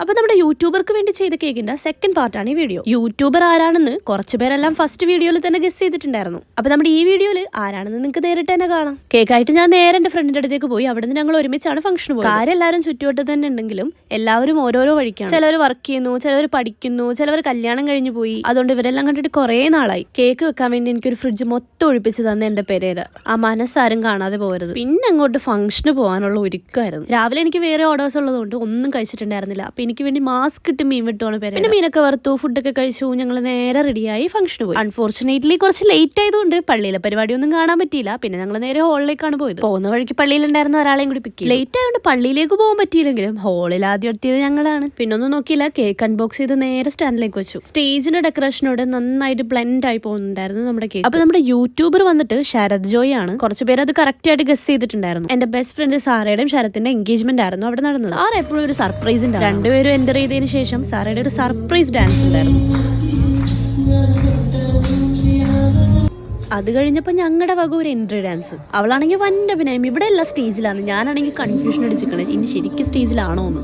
അപ്പൊ നമ്മുടെ യൂട്യൂബർക്ക് വേണ്ടി ചെയ്ത കേക്കിന്റെ സെക്കൻഡ് പാർട്ടാണ് ഈ വീഡിയോ യൂട്യൂബർ ആരാണെന്ന് കുറച്ച് പേരെല്ലാം ഫസ്റ്റ് വീഡിയോയിൽ തന്നെ ഗസ് ചെയ്തിട്ടുണ്ടായിരുന്നു. അപ്പൊ നമ്മുടെ ഈ വീഡിയോയിൽ ആരാണെന്ന് നിങ്ങൾക്ക് നേരിട്ട് തന്നെ കാണാം. കേക്കായിട്ട് ഞാൻ നേരെ എന്റെ ഫ്രണ്ടിന്റെ അടുത്തേക്ക് പോയി. അവിടെ നിന്ന് ഞങ്ങൾ ഒരുമിച്ചാണ് ഫംഗ്ഷൻ പോയത്. കാര്യം എല്ലാവരും ചുറ്റുവട്ടത്ത് തന്നെ ഉണ്ടെങ്കിലും എല്ലാവരും ഓരോരോ വഴിക്കാണ്. ചിലവർ വർക്ക് ചെയ്യുന്നു ചിലവർ പഠിക്കുന്നു ചിലവർ കല്യാണം കഴിഞ്ഞു പോയി. അതുകൊണ്ട് ഇവരെല്ലാം കണ്ടിട്ട് കുറേ നാളായി. കേക്ക് വെക്കാൻ വേണ്ടി എനിക്ക് ഒരു ഫ്രിഡ്ജ് മൊത്തം ഒഴിപ്പിച്ച് തന്നെ എന്റെ പേരേര് ആ മനസ്സാരും കാണാതെ പോകരുത് പിന്നെ അങ്ങോട്ട് ഫംഗ്ഷന് പോകാനുള്ള ഒരുക്കായിരുന്നു. രാവിലെ എനിക്ക് വേറെ ഓർഡേഴ്സ് ഉള്ളതുകൊണ്ട് ഒന്നും കഴിച്ചിട്ടുണ്ടായിരുന്നില്ല. എനിക്ക് വേണ്ടി മാസ്ക് ഇട്ട് മീൻ വിട്ടുവാണ് പേര് പിന്നെ മീനൊക്കെ വറുത്തു ഫുഡൊക്കെ കഴിച്ചു ഞങ്ങൾ നേരെ റെഡിയായി ഫംഗ്ഷന് പോയി. അൺഫോർച്ചുനേറ്റ്ലി കുറച്ച് ലേറ്റ് ആയതുകൊണ്ട് പള്ളിയിലെ പരിപാടിയൊന്നും കാണാൻ പറ്റിയില്ല. പിന്നെ ഞങ്ങൾ നേരെ ഹോളിലേക്കാണ് പോയത്. പോകുന്ന വഴിക്ക് പള്ളിയിലുണ്ടായിരുന്ന ഒരാളെയും കൂടി പിക്ക് ലേറ്റ് ആയതുകൊണ്ട് പള്ളിയിലേക്ക് പോകാൻ പറ്റിയില്ലെങ്കിലും ഹോളിൽ ആദ്യം എത്തിയത് ഞങ്ങളാണ്. പിന്നെ ഒന്നും നോക്കിയില്ല കേക്ക് അൺബോക്സ് ചെയ്ത് നേരെ സ്റ്റാൻഡിലേക്ക് വെച്ചു. സ്റ്റേജിന്റെ ഡെക്കറേഷനോട് നന്നായിട്ട് ബ്ലെൻഡ് ആയി പോകുന്നുണ്ടായിരുന്നു നമ്മുടെ കേക്ക് അപ്പൊ നമ്മുടെ യൂട്യൂബർ വന്നിട്ട് ശരത് ജോയ് ആണ്. കുറച്ച് പേര് അത് കറക്റ്റ് ആയിട്ട് ഗസ് ചെയ്തിട്ടുണ്ടായിരുന്നു. എന്റെ ബെസ്റ്റ് ഫ്രണ്ട് സാറയുടെയും ശരത്തിന്റെ എൻഗേജ്മെന്റ് ആയിരുന്നു അവിടെ നടന്നത്. സാർ എപ്പോഴും ഒരു സർപ്രൈസ് ഉണ്ടായിരുന്നു രണ്ടുപേരും എന്റർ ചെയ്തതിന് ശേഷം സാറയുടെ ഒരു സർപ്രൈസ് ഡാൻസ് ഉണ്ടായിരുന്നു. അത് കഴിഞ്ഞപ്പോൾ ഞങ്ങളുടെ വക ഒരു എൻട്രി ഡാൻസ് അവളാണെങ്കിൽ വൻ അഭിനയം. ഇവിടെ എല്ലാ സ്റ്റേജിലാണ് ഞാനാണെങ്കിൽ കൺഫ്യൂഷൻ അടിച്ചിരിക്കണേ ഇനി ശരിക്കും സ്റ്റേജിലാണോ എന്ന്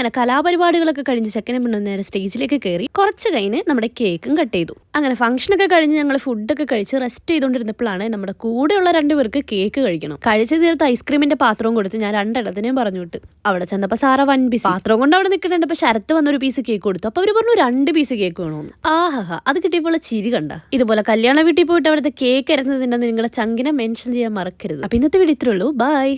അങ്ങനെ കലാപരിപാടികളൊക്കെ കഴിഞ്ഞ് ചെക്കനും പെണ്ണും നേരെ സ്റ്റേജിലേക്ക് കയറി കുറച്ച് കഴിഞ്ഞ് നമ്മുടെ കേക്കും കട്ട് ചെയ്തു. അങ്ങനെ ഫംഗ്ഷനൊക്കെ കഴിഞ്ഞ് ഞങ്ങൾ ഫുഡൊക്കെ കഴിച്ച് റെസ്റ്റ് ചെയ്തുകൊണ്ടിരുന്നപ്പോഴാണ് നമ്മുടെ കൂടെയുള്ള രണ്ടുപേർക്ക് കേക്ക് കഴിക്കണം. കഴിച്ച തീർത്ത് ഐസ്ക്രീമിന്റെ പാത്രവും കൊടുത്ത് ഞാൻ രണ്ടിടത്തിനെയും പറഞ്ഞു വിട്ട്. അവിടെ ചെന്നപ്പോൾ സാറ വൺ പീസ് പാത്രം കൊണ്ട് അവിടെ നിൽക്കുന്നുണ്ട്. ശരത്ത് വന്നൊരു പീസ് കേക്ക് കൊടുത്തു. അപ്പോൾ അവർ പറഞ്ഞു രണ്ട് പീസ് കേക്ക് വേണമെന്ന് ആഹാ അത് കിട്ടിയപ്പോൾ ചിരി കണ്ട. ഇതുപോലെ കല്യാണ വീട്ടിൽ പോയിട്ട് അവിടുത്തെ കേക്ക് ഇറങ്ങുന്നതിന്റെ നിങ്ങളുടെ ചങ്കിനെ മെൻഷൻ ചെയ്യാൻ മറക്കരുത്. അപ്പം ഇന്നത്തെ വീഡിയോ ഇത്രേ ഉള്ളൂ. ബൈ